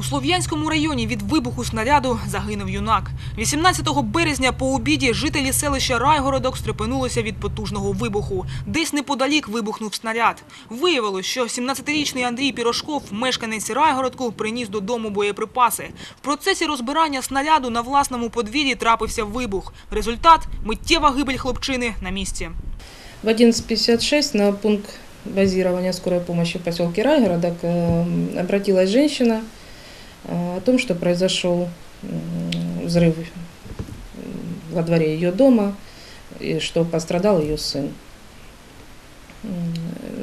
У Слов'янському районі від вибуху снаряду загинув юнак. 18 березня по обіді жителі селища Райгородок стрепенулися від потужного вибуху. Десь неподалік вибухнув снаряд. Виявилось, що 17-річний Андрій Пірошков, мешканець Райгородку, приніс додому боєприпаси. В процесі розбирання снаряду на власному подвір'ї трапився вибух. Результат – миттєва гибель хлопчини на місці. В 11.56 на пункт базирования скорой помощи в поселке Райгородок э, обратилась женщина о том, что произошел взрыв м, во дворе ее дома и что пострадал ее сын.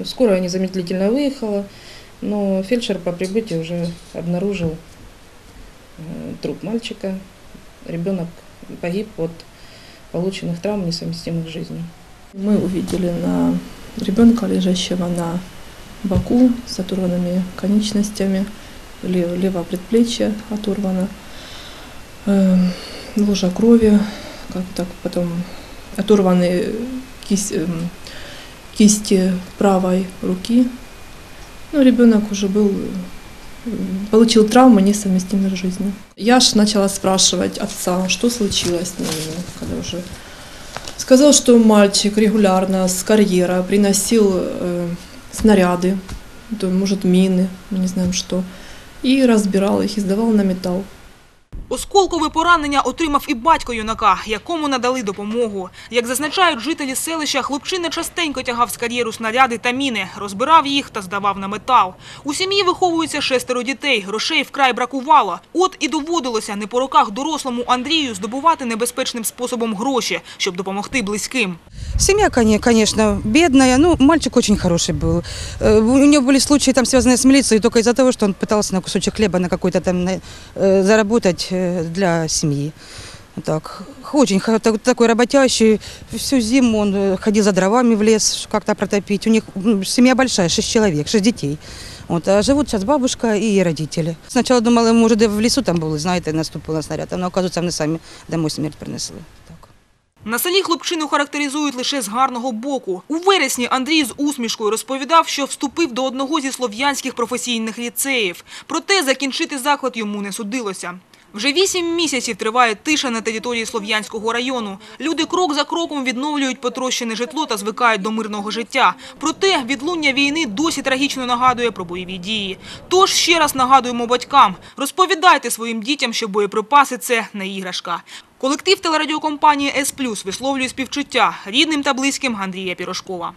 Скорая незамедлительно выехала, но фельдшер по прибытии уже обнаружил э, труп мальчика. Ребенок погиб от полученных травм, несовместимых с жизнью. Мы увидели на ребенка, лежащего на боку с оторванными конечностями, левое предплечье оторвано, э, лужа крови, как так потом оторваны кисть- эм, кисти правой руки. Ну, ребенок уже был э, получил травмы, несовместимые с жизнью. Я ж начала спрашивать отца, что случилось с ним, когда уже Сказал, что мальчик регулярно с карьера приносил э, снаряды, то, может мины, мы не знаем что, и разбирал их и сдавал на металл. Осколкове поранення отримав і батько юнака, якому надали допомогу. Як зазначають жителі селища, хлопчина частенько тягав з кар'єру снаряди та міни, розбирав їх та здавав на метал. У сім'ї виховується шестеро дітей, грошей вкрай бракувало. От і доводилося не по роках дорослому Андрію здобувати небезпечним способом гроші, щоб допомогти близьким. Семья, коне- конечно, бедная, ну, мальчик очень хороший был. Э, У него были случаи, там, связанные с милицией, только из-за того, что он пытался на кусочек хлеба, на какой-то там, на- э, заработать э, для семьи. Вот Так, очень так- такой работящий. Всю зиму он э, ходил за дровами в лес, как-то протопить. У них семья большая, шесть человек, шесть детей. Вот, а живут сейчас бабушка и родители. Сначала думала, может, в лесу там були, знаєте, наступив на снаряд, но, оказывается, вони самі домой смерть принесли. На селі хлопчину характеризують лише з гарного боку. У вересні Андрій з усмішкою розповідав, що вступив до одного зі слов'янських професійних ліцеїв. Проте закінчити заклад йому не судилося. Вже вісім місяців триває тиша на території Слов'янського району. Люди крок за кроком відновлюють потрощене житло та звикають до мирного життя. Проте відлуння війни досі трагічно нагадує про бойові дії. Тож ще раз нагадуємо батькам, розповідайте своїм дітям, що боєприпаси – це не іграшка. Колектив телерадіокомпанії «С+» висловлює співчуття рідним та близьким Андрія Пірошкова.